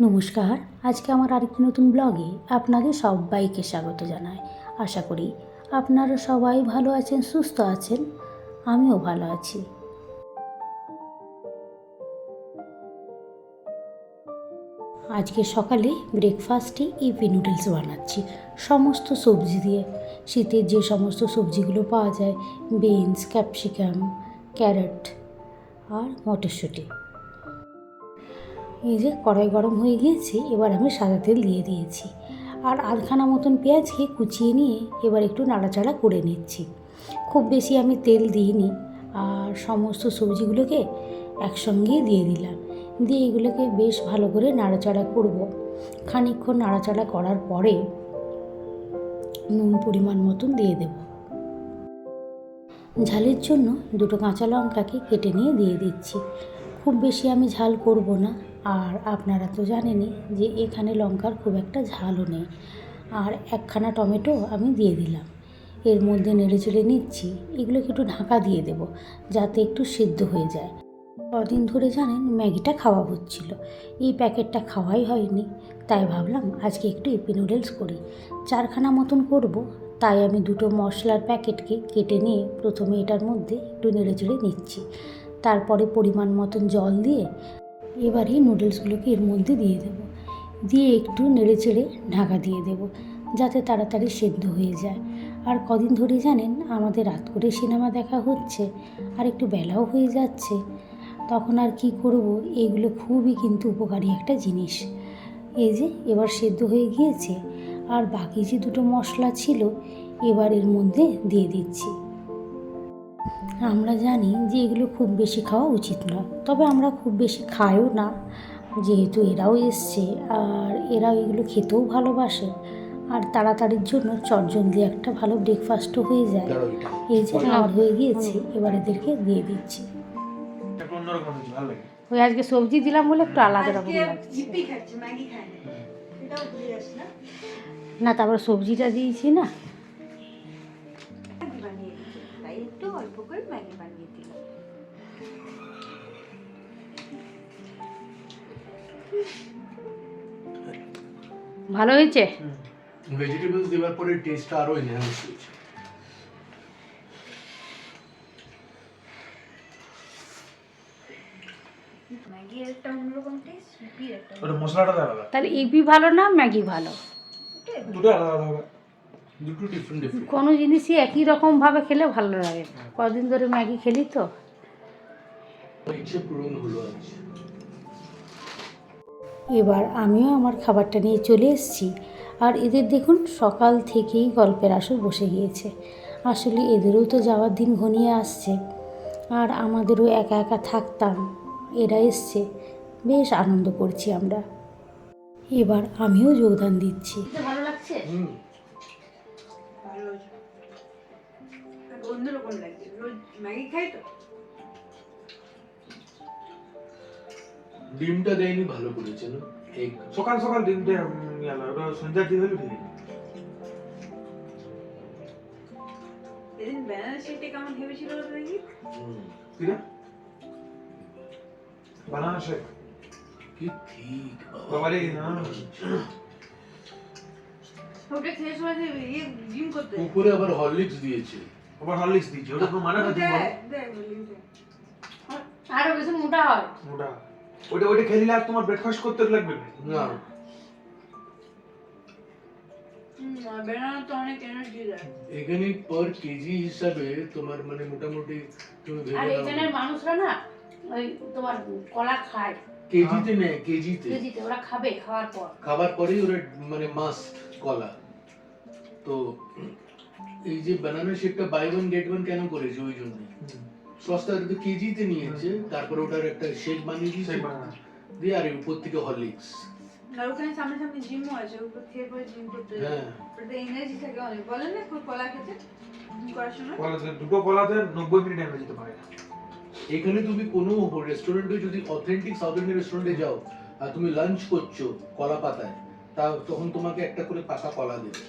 নমস্কার, আজকে আমার আরেকটি নতুন ব্লগে আপনাদের সবাইকে স্বাগত জানাই। আশা করি আপনারা সবাই ভালো আছেন, সুস্থ আছেন, আমিও ভালো আছি। আজকে সকালে ব্রেকফাস্টে ইপি নুডলস বানাচ্ছি। সমস্ত সবজি দিয়ে। শীতের যে সমস্ত সবজিগুলো পাওয়া যায় বিনস ক্যাপসিকাম ক্যারট আর মটরশুঁটি। এই যে কড়াই গরম হয়ে গিয়েছে, এবার আমি সাদা তেল দিয়ে দিয়েছি। আর আধখানা মতন পেঁয়াজকে কুচিয়ে নিয়ে এবার একটু নাড়াচাড়া করে নিচ্ছি। খুব বেশি আমি তেল দিইনি। আর সমস্ত সবজিগুলোকে একসঙ্গেই দিয়ে দিলাম। দিয়ে এগুলোকে বেশ ভালো করে নাড়াচাড়া করব। খানিকক্ষণ নাড়াচাড়া করার পরে নুন পরিমাণ মতন দিয়ে দেব। ঝালের জন্য দুটো কাঁচা লঙ্কাকে কেটে নিয়ে দিয়ে দিচ্ছি। খুব বেশি আমি ঝাল করব না। আর আপনারা তো জানেনই যে এখানে লঙ্কার খুব একটা ঝালও নেই। আর একখানা টমেটো আমি দিয়ে দিলাম। এর মধ্যে নেড়ে চেড়ে নিচ্ছি। এগুলোকে একটু ঢাকা দিয়ে দেব যাতে একটু সিদ্ধ হয়ে যায়। কদিন ধরে জানেন ম্যাগিটা খাওয়া হচ্ছিল। এই প্যাকেটটা খাওয়াই হয়নি। তাই ভাবলাম আজকে একটু ইপি নুডলস করি। চারখানা মতন করব। তাই আমি দুটো মশলার প্যাকেটকে কেটে নিয়ে প্রথমে এটার মধ্যে একটু নেড়ে চেড়ে নিচ্ছি। তারপরে পরিমাণ মতন জল দিয়ে এবারে নুডলসগুলোকে এর মধ্যে দিয়ে দেব। দিয়ে একটু নেড়ে চেড়ে ঢাকা দিয়ে দেব, যাতে তাড়াতাড়ি সেদ্ধ হয়ে যায়। আর কদিন ধরে জানেন, আমাদের রাত করে সিনেমা দেখা হচ্ছে আর একটু বেলাও হয়ে যাচ্ছে, তখন আর কি করব? এগুলো খুবই কিন্তু উপকারী একটা জিনিস। এই যে, এবার সেদ্ধ হয়ে গিয়েছে, আর বাকি যে দুটো মশলা ছিল, এবার এর মধ্যে দিয়ে দিচ্ছি। আমরা জানি যে এগুলো খুব বেশি খাওয়া উচিত নয় তবে আমরা খুব বেশি খাইও না। যেহেতু এরাও এসছে আর এরা এগুলো খেতেও ভালোবাসে আর তাড়াতাড়ির জন্য চটজলদি একটা ভালো ব্রেকফাস্টও হয়ে যায়। এই যে আমার হয়ে গিয়েছে এবার এদেরকে দিয়ে দিচ্ছি। ওই আজকে সবজি দিলাম বলে একটু আলাদা রকম না তারপর সবজিটা দিয়েছি না। অল্প করে ম্যাগি বানিয়ে দিলাম। ভালো হয়েছে? ভেজিটেবলস দেওয়ার পরে টেস্টটা আরও এনহ্যান্স হয়েছে। ম্যাগির একটা অন্যরকম টেস্ট ইপির একটা ওটা মশলাটা আলাদা। তাহলে ইপি ভালো না ম্যাগি ভালো? দুটো আলাদা আলাদা দুটো ডিফারেন্ট ডিফারেন্ট কোনো জিনিসই একই রকমভাবে খেলে ভালো লাগে। কদিন ধরে ম্যাগি খেলি তো। ইচ্ছে পূরণ হলো আজ। এবার আমিও আমার খাবারটা নিয়ে চলে এসেছি। আর এদের দেখুন সকাল থেকেই গল্পের আসর বসে গিয়েছে। আসলে এদেরও তো যাওয়ার দিন ঘনিয়ে আসছে। আর আমাদেরও একা একা থাকতাম। এরা এসছে। বেশ আনন্দ করছি আমরা। এবার আমিও যোগদান দিচ্ছি। ভালো লাগছে? অন্যরকম লাগছে রোজ ম্যাগি খাই তো ডিমটা দেয়নি ভালো করেছে না সকাল সকাল দিনটা গেল সন্ধ্যার দিকে হলে ঠিক সেদিন ব্যানানা শেকটা কেমন ভেবেছিল বলো দেখি কি রে বানানা শেক কি ঠিক বাবারে, না। ওটা খেয়ে সময় যে ইয়ে জিম করতে উপরে আবার হরলিক্স দিয়েছে আবার হরলিক্স দিচ্ছি ওটা কোনো মানে দেখ আরও বেশি মোটা হয়। ওটা ওটা ওটা খেলিলে আর তোমার ব্রেকফাস্ট করতে লাগবে না। না। ব্যানানা তো অনেক এনার্জি দেয়। এখানে পার কেজি হিসাবে তোমার মানে মোটামুটি তুমি ভেবে এখানের নাও। মানুষরা না ওই তোমার কলা খায়। কেজিতে নেয় কেজিতে। কেজিতে ওরা খাবে খাওয়ার পর। খাবার পরেই ওরা মানে মাস্ট কলা। তো এই যে বানানা শেকটা বাই ওয়ান গেট ওয়ান কেন করেছে ওই জন্য সস্তা তো কেজিতে নিয়েছে তারপরে ওটার একটা শেক বানিয়ে দিয়েছে দিয়ে আর উপর থেকে হরলিক্স আর ওখানে সামনে সামনে জিমও আছে ওপর খেয়ে পরে জিম করতে হ্যাঁ। এনার্জি থাকে অনেক। বলেন না খুব কলা খেতে? করার সময়? কলাতে দুটো কলাতে নব্বই মিনিট এনে যেতে পারে। এখানে তুমি কোনো রেস্টুরেন্টে যদি অথেন্টিক সাউথ ইন্ডিয়ান রেস্টুরেন্টে যাও আর তুমি লাঞ্চ করছ কলা পাতায় তা তখন তোমাকে একটা করে পাকা কলা দেবে।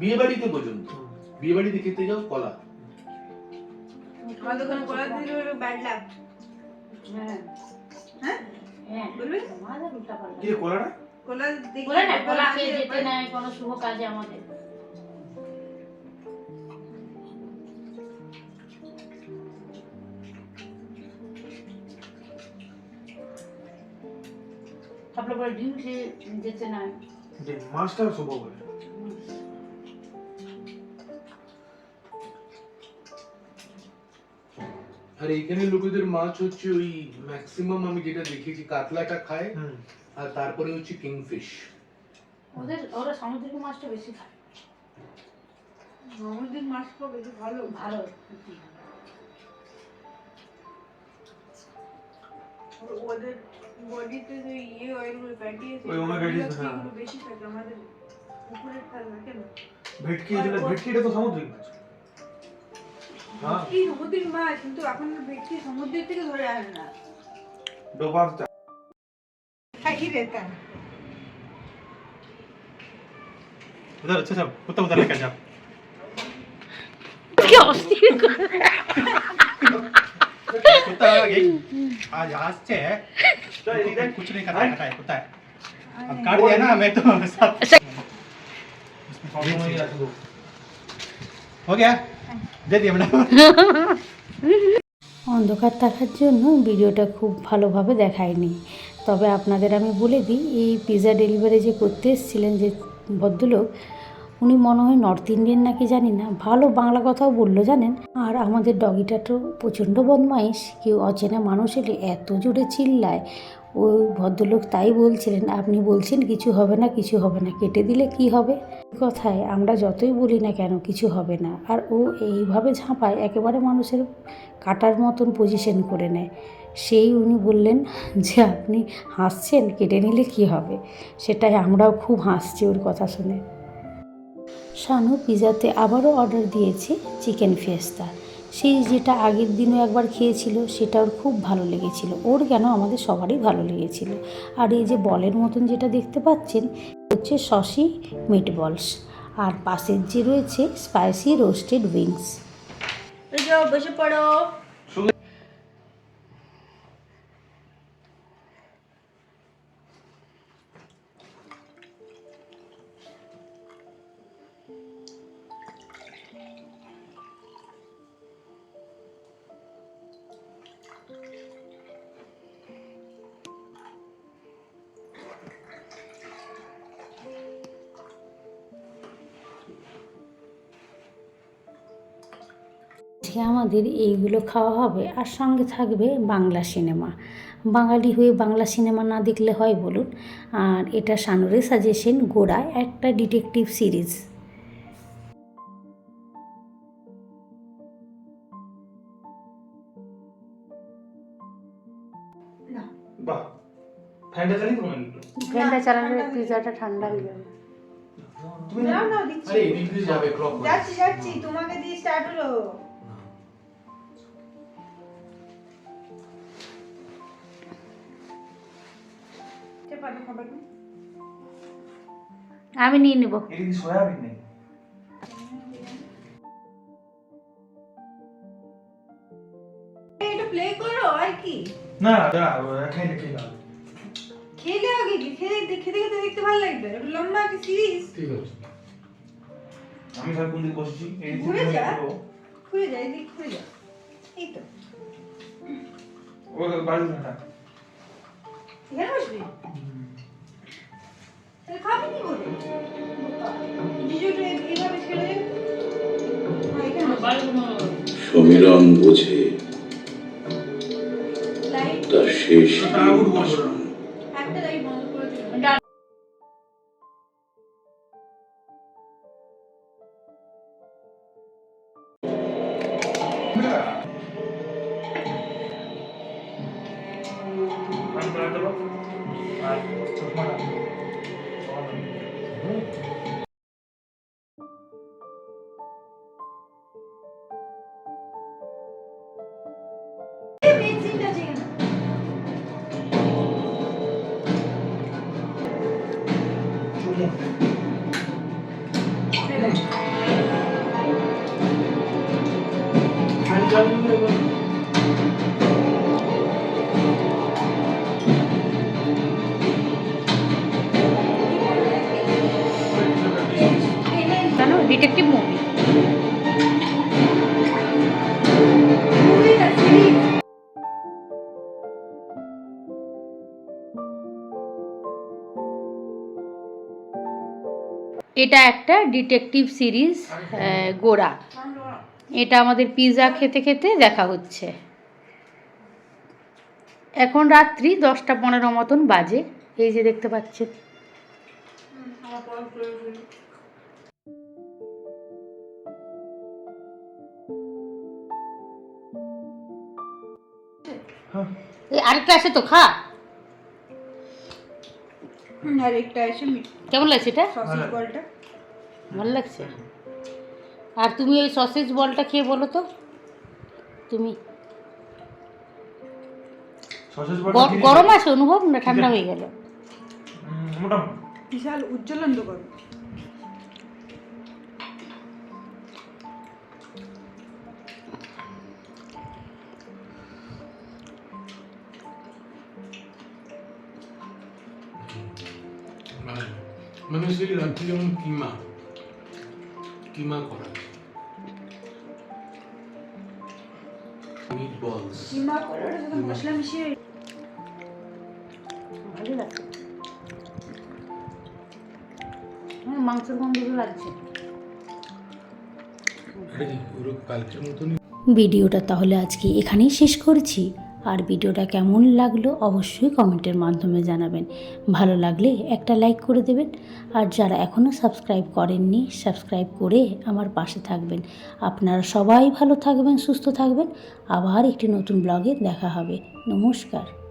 বিয়ে বাড়িতে পর্যন্ত। বিয়ে বাড়িতে খেতে যাও কলা। আমাদের ওখানে কলা দিলে ব্যাড লাগ হ্যাঁ। হ্যাঁ? হ্যাঁ। বলবে? আমাদের উল্টাপাল্টা। কি কলাটা? কলা দেখি। বলে না কলা খেয়ে যেতে নাই কোনো শুভ কাজে আমাদের। তারপরে পরে ডিম খেয়ে যেতে নাই। যে মাছটা শুভ বলে আর এখানে লোকেদের মাছ হচ্ছে ওই ম্যাক্সিমাম আমি যেটা দেখেছি কাতলাটা খায় আর তারপরে হচ্ছে কিংফিশ ওদের ওরা সামুদ্রিক মাছটা বেশি খায়। আমাদের মাছটা বেশি ভালো। ভালো। ওদের বডিতে যে ইয়ে অয়েলগুলো ফ্যাটি আছে ওই omega ওগুলো হ্যাঁ। বেশি থাকে। আমাদের পুকুরের থাকে কেন? ভেটকি যেটা ভেটকি তো সামুদ্রিক মাছ। হ্যাঁ এই সমুদ্রের মাছ কিন্তু এখন ভেটকি সমুদ্রের থেকে ধরে আসে না ডোবার থাকি রেতা उधर अच्छा सब कुत्ता उधर लेकर जा कुत्ता ये आज आज से कुछ नहीं करता है कुत्ता है अब काट दिया ना मैं तो सब हो गया दे दिया मैडम অন্ধকার থাকার জন্য ভিডিওটা খুব ভালোভাবে দেখায়নি। তবে আপনাদের আমি বলে দিই, এই পিৎজা ডেলিভারি যে করতে এসেছিলেন যে ভদ্রলোক, উনি মনে হয় নর্থ ইন্ডিয়ান নাকি জানি না, ভালো বাংলা কথাও বলল, জানেন? আর আমাদের ডগিটা তো প্রচণ্ড বদমাইশ, কেউ অচেনা মানুষ এলে এত জোরে চিল্লায়। ওই ভদ্রলোক তাই বলছিলেন, আপনি বলছেন কিছু হবে না, কিছু হবে না, কেটে দিলে কি হবে? কথায় আমরা যতই বলি না কেন, কিছু হবে না। আর ও এইভাবে ঝাঁপায়, একেবারে মানুষের কাটার মতন পজিশন করে নেয়। সেই উনি বললেন, যে আপনি হাসছেন, কেটে নিলে কি হবে? সেটাই আমরাও খুব হাসছি ওর কথা শুনে। শানু পিজাতে আবারও অর্ডার দিয়েছি চিকেন ফিয়েস্তা সেই যেটা আগের দিনও একবার খেয়েছিল সেটা ওর খুব ভালো লেগেছিল। ওর কেন আমাদের সবারই ভালো লেগেছিল। আর এই যে বলের মতন যেটা দেখতে পাচ্ছেন, হচ্ছে সসি মিট বলস আর পাশের যে রয়েছে স্পাইসি রোস্টেড উইংস বসে পড়ো। আজকে আমাদের এইগুলো খাওয়া হবে আর সঙ্গে থাকবে বাংলা সিনেমা। বাঙালি হয়ে বাংলা সিনেমা না দেখলে হয় বলুন। আর এটা সানুরে সাজেশন গোড়া একটা ডিটেকটিভ সিরিজ বাহ। ফ্যানটা চালিয়ে তোমার ফ্যানটা চালালে পিজাটা ঠান্ডা হয়ে যাবে। তুমি নাও নাও দিচ্ছি। আরে এদিক দিয়ে যাবে ক্লক যাচ্ছি যাচ্ছি তোমাকে দিয়ে স্টার্ট হলো। আমি নিয়ে নেব। সয়াবিন নেই প্লে করো আর কি? না দাঁড়া খেয়ে নে, খেলে আগে কি? খেলে খেতে খেতে দেখতে ভালো লাগবে। লম্বা একটা সিরিজ ঠিক আছে। আমি স্যার কোন দিকে বসেছি? এই দিকে ঘুরে যা। বসবো। খুলে যায় এদিকে খুলে যা। এই তো। ও বাড়ি না এখানে বসবি? তাহলে খাবি কি করে? জিজুটা এইভাবে ছেড়ে দে। এখানে বসবি। সমীরণ বোঝে তার শেষ আর চশমা রাখব মেন সিনটা আছে এখানে চুমু ফ্যান এটা একটা ডিটেকটিভ সিরিজ গোড়া। এটা আমাদের পিৎজা খেতে খেতে দেখা হচ্ছে। এখন রাত্রি দশটা পনেরো মতন বাজে। এই যে দেখতে পাচ্ছেন। হ্যাঁ। এই আরেকটা আছে তো খা। আর একটা আছে কেমন লাগছে এটা? সসেজ। বলটা ভালো লাগছে? আর তুমি ওই সসেজ বলটা খেয়ে বলো তো। তুমি। সসেজ গরম আছে অনুভব না? ঠান্ডা হয়ে গেল। বিশাল উজ্জ্বল করো মানে মানে সেই রাত্রি যেমন কিমা কিমা করা। মিট বলস কিমা। করে মশলা মিশিয়ে ভালো লাগছে। মাংসের গন্ধ লাগছে। আরে কি ওরকম কালকের মতনই ভিডিওটা তাহলে আজকে এখানেই শেষ করছি। আর ভিডিওটা কেমন লাগল অবশ্যই কমেন্টের মাধ্যমে জানাবেন। ভালো লাগলে একটা লাইক করে দেবেন। আর যারা এখনও সাবস্ক্রাইব করেননি, সাবস্ক্রাইব করে আমার পাশে থাকবেন। আপনারা সবাই ভালো থাকবেন, সুস্থ থাকবেন। আবার একটি নতুন ব্লগে দেখা হবে। নমস্কার।